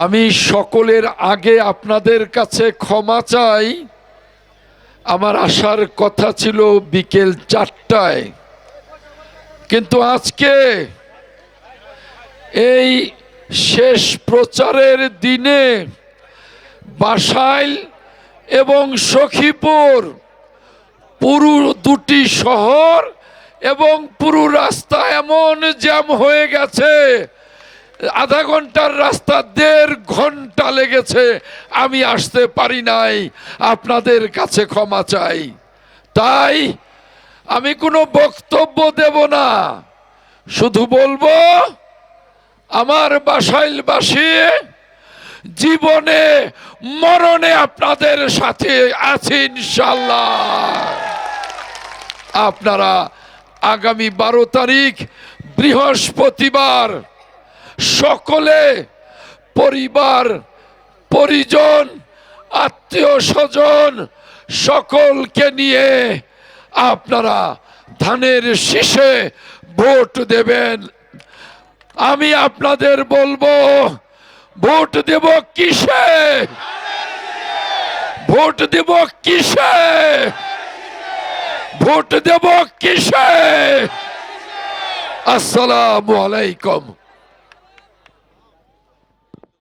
আমি সকলের আগে আপনাদের কাছে ক্ষমা চাই। আমার আসার কথা ছিল বিকেল চারটায়। কিন্তু আজকে এই শেষ প্রচারের দিনে বাসাইল এবং সখীপুর, পুরো দুটি শহর এবং পুরো রাস্তা এমন জ্যাম হয়ে গেছে আধা ঘণ্টার রাস্তা দেড় ঘণ্টা লেগেছে, আমি আসতে পারি নাই, আপনাদের কাছে ক্ষমা চাই। তাই আমি কোনো বক্তব্য দেব না, শুধু বলব, আমার বাসাইলবাসী, জীবনে, মরণে আপনাদের সাথে আছি ইনশাল্লাহ আপনারা আগামী বারো তারিখ বৃহস্পতিবার সকলে, পরিবার, পরিজন, আত্মীয় স্বজন, সকলকে নিয়ে আপনারা ধানের শীষে ভোট দেবেন। আমি আপনাদের বলব, ভোট দেব কিসে? ভোট দেব কিসে? ভোট দেব কিসে? আসসালামু আলাইকুম।